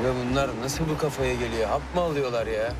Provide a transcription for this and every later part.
Aga bunlar nasıl bu kafaya geliyor? Hap mı alıyorlar ya?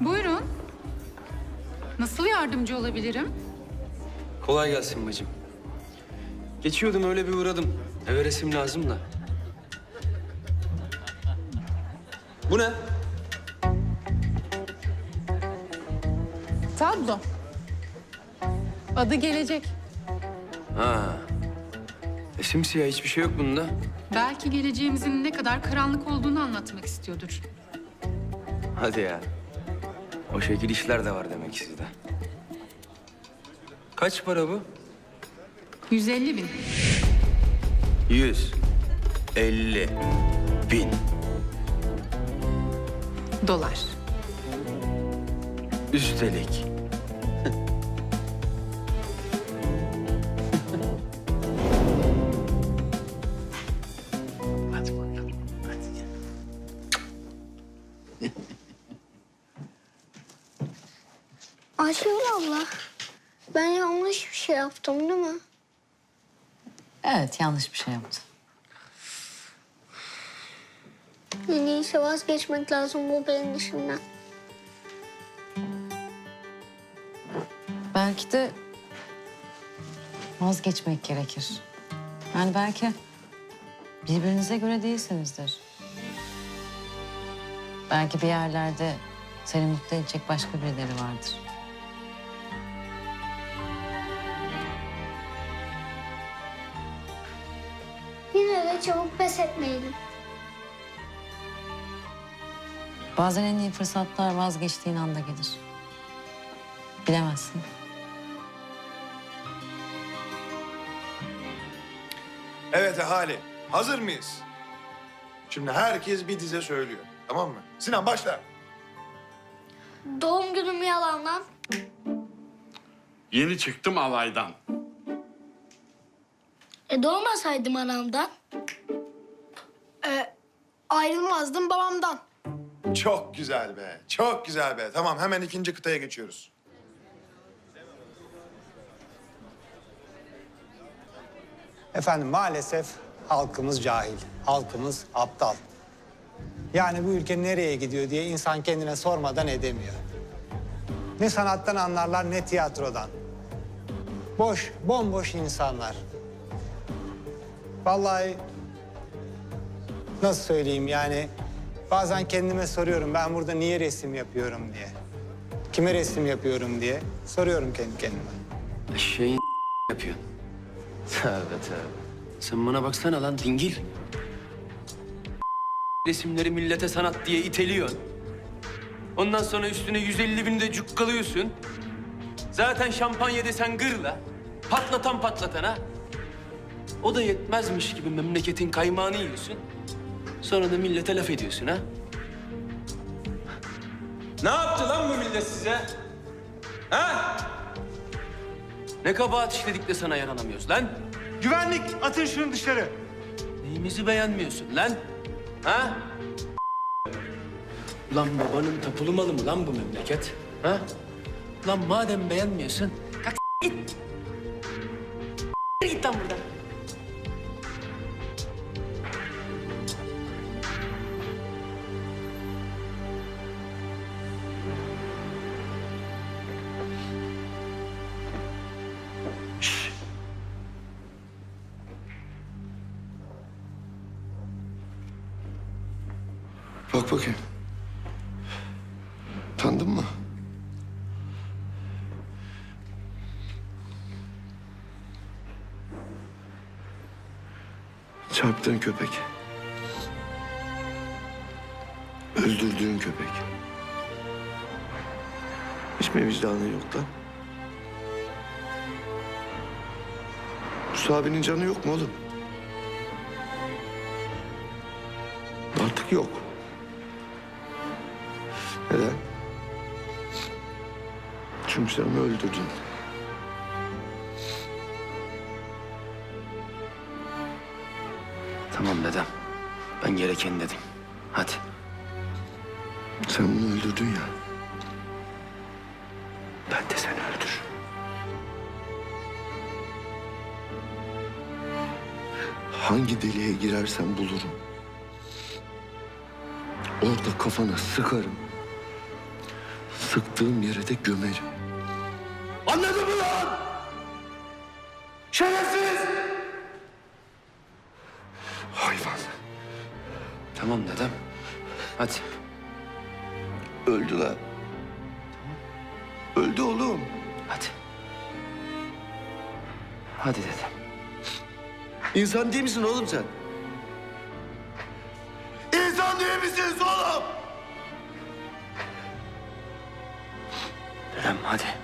Buyurun. Nasıl yardımcı olabilirim? Kolay gelsin bacım. Geçiyordum öyle bir uğradım. Eve resim lazım da. Bu ne? Tablo. Adı gelecek. Ha. E, simsiyah hiçbir şey yok bunda. Belki geleceğimizin ne kadar karanlık olduğunu anlatmak istiyordur. Hadi ya. O şekil işler de var demek sizde. Kaç para bu? 150 bin. Yüz. Elli. Bin. Dolar. Üstelik. Hadi bakalım. Hadi. Ayşegül abla, ben yanlış bir şey yaptım değil mi? Evet, yanlış bir şey yaptın. En iyisi vazgeçmek lazım bu benim işimden. De vazgeçmek gerekir. Yani belki birbirinize göre değilsinizdir. Belki bir yerlerde seni mutlu edecek başka birileri vardır. Yine de çabuk pes etmeyelim. Bazen en iyi fırsatlar vazgeçtiğin anda gelir. Bilemezsin. Evet ahali, hazır mıyız? Şimdi herkes bir dize söylüyor, tamam mı? Sinan başla. Doğum günüm yalandan. Yeni çıktım alaydan. E doğmasaydım anamdan. E, ayrılmazdım babamdan. Çok güzel be, çok güzel be. Tamam, hemen ikinci kıtaya geçiyoruz. Efendim maalesef halkımız cahil, halkımız aptal. Yani bu ülke nereye gidiyor diye insan kendine sormadan edemiyor. Ne sanattan anlarlar ne tiyatrodan. Boş, bomboş insanlar. Vallahi nasıl söyleyeyim yani bazen kendime soruyorum ben burada niye resim yapıyorum diye. Kime resim yapıyorum diye soruyorum kendi kendime. Şeyin yapıyorsun. Tövbe tövbe. Sen bana baksana lan dingil. Resimleri millete sanat diye iteliyorsun. Ondan sonra üstüne 150 bin de cukkalıyorsun. Zaten şampanya desen gırla. Patlatan patlatana. O da yetmezmiş gibi memleketin kaymağını yiyorsun. Sonra da millete laf ediyorsun ha. Ne yaptı lan bu millet size? Ha? Ne kabahat işledik de sana yaranamıyoruz lan? Güvenlik atın şunu dışarı. Neyimizi beğenmiyorsun lan? Ha? Lan babanın tapulu malı mı lan bu memleket? Ha? Lan madem beğenmiyorsun, kalk git. Bak bakayım. Tanıdın mı? Çarptığın köpek. Öldürdüğün köpek. Hiç mi vicdanın yok lan? Musa canı yok mu oğlum? Artık yok. Neden? Çünkü sen onu öldürdün. Tamam dedem. Ben gereken dedim. Hadi. Sen bunu öldürdün ya. Ben de seni öldürürüm. Hangi deliğe girersen bulurum. Orada kafana sıkarım. Sıktığım yere de gömerim. Anladın mı lan? Şerefsiz! Hayvan. Tamam dedem. Hadi. Öldü lan. Öldü oğlum. Hadi. Hadi dedem. İnsan değil misin oğlum sen? İnsan değil misiniz oğlum? Dedem hadi.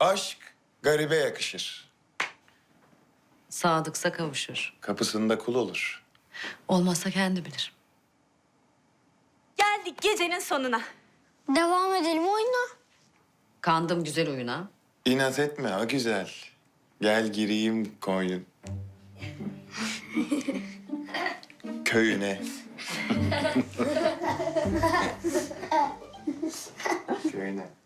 Aşk garibe yakışır. Sadıksa kavuşur. Kapısında kul olur. Olmazsa kendi bilir. Geldik gecenin sonuna. Devam edelim oyuna. Kandım güzel oyuna. İnat etme ha güzel. Gel gireyim koyun. Köyüne. Köyüne.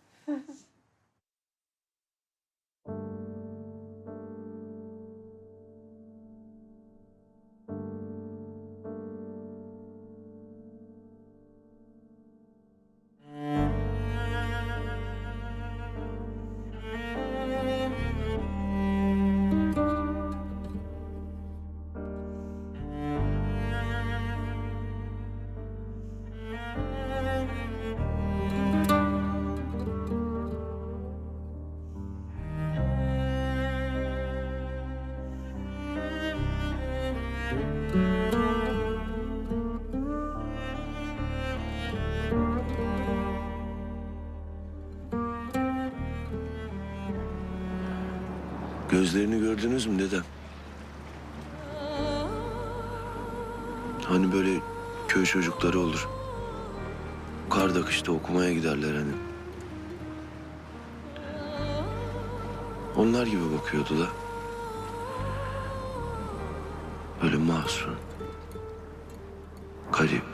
Gözlerini gördünüz mü dedem? Hani böyle köy çocukları olur. Karda kışta okumaya giderler hani. Onlar gibi bakıyordu da. Böyle masum. Garip.